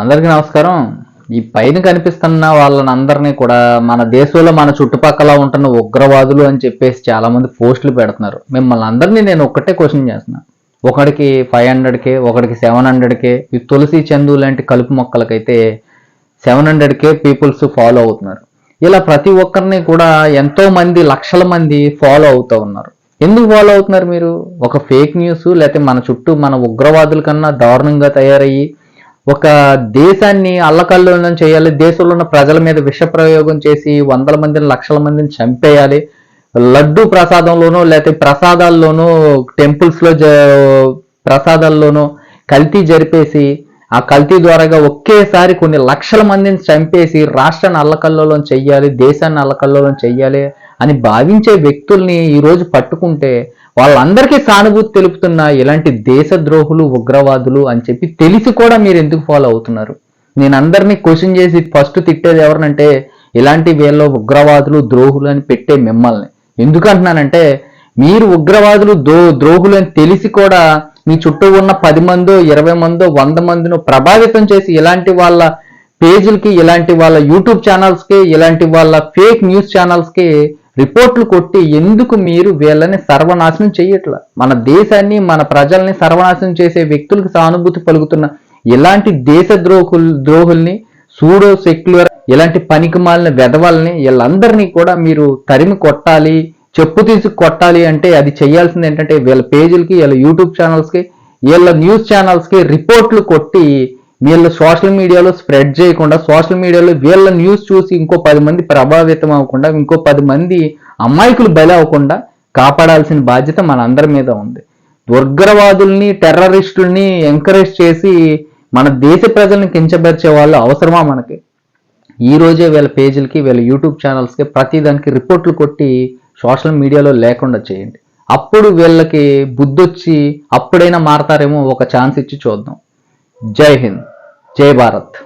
అందరికీ నమస్కారం. ఈ పైన కనిపిస్తున్న వాళ్ళని అందరినీ కూడా మన దేశంలో మన చుట్టుపక్కల ఉంటున్న ఉగ్రవాదులు అని చెప్పేసి చాలామంది పోస్టులు పెడుతున్నారు. మిమ్మల్ని అందరినీ నేను ఒక్కటే క్వశ్చన్ చేస్తున్నా. ఒకడికి ఫైవ్ హండ్రెడ్కే ఒకడికి సెవెన్ హండ్రెడ్కే ఈ తులసి చందు లాంటి కలుపు మొక్కలకైతే సెవెన్ హండ్రెడ్కే పీపుల్స్ ఫాలో అవుతున్నారు. ఇలా ప్రతి ఒక్కరిని కూడా ఎంతో మంది లక్షల మంది ఫాలో అవుతూ ఉన్నారు. ఎందుకు ఫాలో అవుతున్నారు మీరు? ఒక ఫేక్ న్యూస్ లేకపోతే మన చుట్టూ మన ఉగ్రవాదుల కన్నా దారుణంగా తయారయ్యి ఒక దేశాన్ని అల్లకల్లోలం చేయాలి దేశంలో ఉన్న ప్రజల మీద విష ప్రయోగం చేసి వందల మందిని లక్షల మందిని చంపేయాలి. లడ్డు ప్రసాదంలోనూ లేకపోతే ప్రసాదాల్లోనూ టెంపుల్స్లో జ ప్రసాదాల్లోనూ కల్తీ జరిపేసి ఆ కల్తీ ద్వారాగా ఒకేసారి కొన్ని లక్షల మందిని చంపేసి రాష్ట్రాన్ని అల్లకల్లోలం చెయ్యాలి దేశాన్ని అల్లకల్లోలం చెయ్యాలి అని భావించే వ్యక్తుల్ని ఈరోజు పట్టుకుంటే వాళ్ళందరికీ సానుభూతి తెలుపుతున్న ఇలాంటి దేశద్రోహులు ఉగ్రవాదులు అని చెప్పి తెలిసి కూడా మీరు ఎందుకు ఫాలో అవుతున్నారు? నేను అందరినీ క్వశ్చన్ చేసి ఫస్ట్ తిట్టేది ఎవరినంటే ఇలాంటి వీళ్ళలో ఉగ్రవాదులు ద్రోహులు అని పెట్టే మిమ్మల్ని. ఎందుకంటున్నానంటే మీరు ఉగ్రవాదులు దో ద్రోహులు అని తెలిసి కూడా మీ చుట్టూ ఉన్న పది మందో ఇరవై మందో వంద మందినో ప్రభావితం చేసి ఇలాంటి వాళ్ళ పేజీలకి ఇలాంటి వాళ్ళ యూట్యూబ్ ఛానల్స్కి ఇలాంటి వాళ్ళ ఫేక్ న్యూస్ ఛానల్స్కి రిపోర్ట్లు కొట్టి ఎందుకు మీరు వీళ్ళని సర్వనాశనం చేయట్లా? మన దేశాన్ని మన ప్రజల్ని సర్వనాశనం చేసే వ్యక్తులకు సానుభూతి పలుకుతున్న ఇలాంటి దేశ ద్రోహుల్ ద్రోహుల్ని సూడో సెక్యులర్ ఇలాంటి పనికిమాలని వెధవాలని వీళ్ళందరినీ కూడా మీరు తరిమి కొట్టాలి చెప్పు తీసి కొట్టాలి అంటే అది చేయాల్సింది ఏంటంటే వీళ్ళ పేజీలకి వీళ్ళ యూట్యూబ్ ఛానల్స్కి వీళ్ళ న్యూస్ ఛానల్స్కి రిపోర్ట్లు కొట్టి వీళ్ళు సోషల్ మీడియాలో స్ప్రెడ్ చేయకుండా సోషల్ మీడియాలో వీళ్ళ న్యూస్ చూసి ఇంకో పది మంది ప్రభావితం అవ్వకుండా ఇంకో పది మంది అమాయకులు బలి అవ్వకుండా కాపాడాల్సిన బాధ్యత మన అందరి మీద ఉంది. ఉగ్రవాదుల్ని టెర్రరిస్టుల్ని ఎంకరేజ్ చేసి మన దేశ ప్రజల్ని కించపరిచే వాళ్ళు అవసరమా మనకి? ఈ రోజే వీళ్ళ పేజీలకి వీళ్ళ యూట్యూబ్ ఛానల్స్కి ప్రతి దానికి రిపోర్ట్లు కొట్టి సోషల్ మీడియాలో లేకుండా చేయండి. అప్పుడు వీళ్ళకి బుద్ధొచ్చి అప్పుడైనా మారతారేమో ఒక ఛాన్స్ ఇచ్చి చూద్దాం. जय हिंद जय भारत।